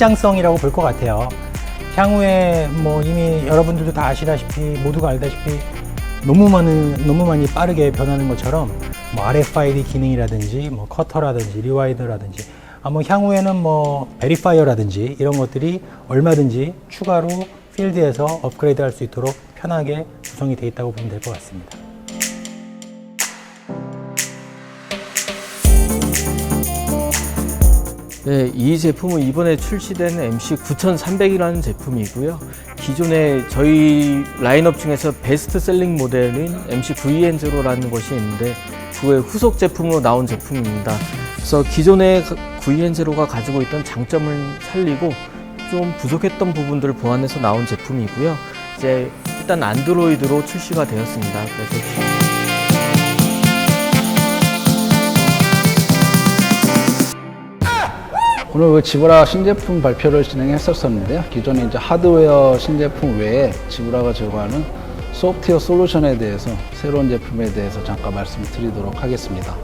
확장성이라고 볼 것 같아요. 향후에 뭐 이미 여러분들도 다 아시다시피 모두가 알다시피 너무 많은 너무 많이 빠르게 변하는 것처럼 뭐 RFID 기능이라든지 뭐 커터라든지 리와이더라든지 아뭐 향후에는 뭐 베리파이어라든지 이런 것들이 얼마든지 추가로 필드에서 업그레이드 할 수 있도록 편하게 구성이 되어 있다고 보면 될 것 같습니다. 네, 이 제품은 이번에 출시된 MC 9300이라는 제품이고요. 기존에 저희 라인업 중에서 베스트셀링 모델인 MC VN0라는 것이 있는데 그의 후속 제품으로 나온 제품입니다. 그래서 기존의 VN0가 가지고 있던 장점을 살리고 좀 부족했던 부분들을 보완해서 나온 제품이고요. 이제 일단 안드로이드로 출시가 되었습니다. 그래서 오늘 그 지브라 신제품 발표를 진행했었었는데요. 기존에 이제 하드웨어 신제품 외에 지브라가 제공하는 소프트웨어 솔루션에 대해서 새로운 제품에 대해서 잠깐 말씀드리도록 하겠습니다.